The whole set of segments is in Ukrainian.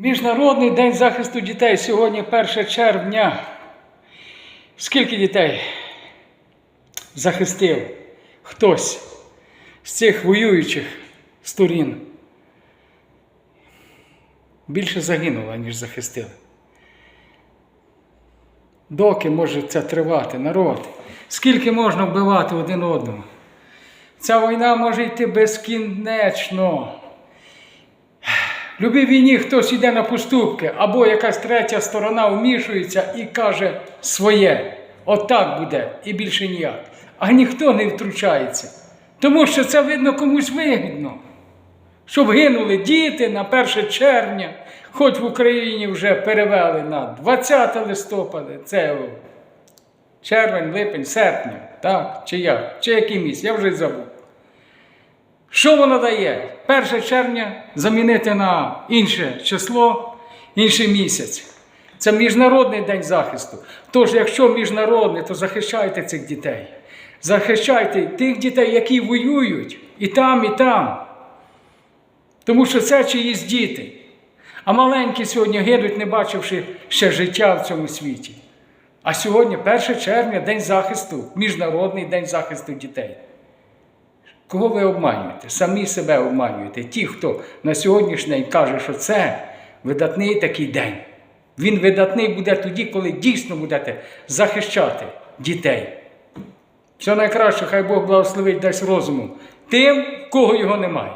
Міжнародний день захисту дітей сьогодні 1 червня. Скільки дітей захистив хтось з цих воюючих сторін? Більше загинуло, ніж захистили. Доки може це тривати, народ? Скільки можна вбивати один одного? Ця війна може йти безкінечно. Любій війні хтось йде на поступки, або якась третя сторона вмішується і каже своє. Отак буде і більше ніяк. А ніхто не втручається. Тому що це видно комусь вигідно. Щоб гинули діти на 1 червня, хоч в Україні вже перевели на 20 листопада, це червень, липень, серпня, так, чи як, чи який місяць, я вже забув. Що воно дає? 1 червня замінити на інше число, інший місяць. Це Міжнародний день захисту. Тож, якщо міжнародний, то захищайте цих дітей. Захищайте тих дітей, які воюють і там, і там. Тому що це чиїсь діти. А маленькі сьогодні гинуть, не бачивши ще життя в цьому світі. А сьогодні, 1 червня, День захисту, Міжнародний день захисту дітей. Кого ви обманюєте? Самі себе обманюєте. Ті, хто на сьогоднішній день каже, що це видатний такий день. Він видатний буде тоді, коли дійсно будете захищати дітей. Все найкраще, хай Бог благословить дасть розуму тим, кого його немає.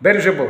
Береже Бог.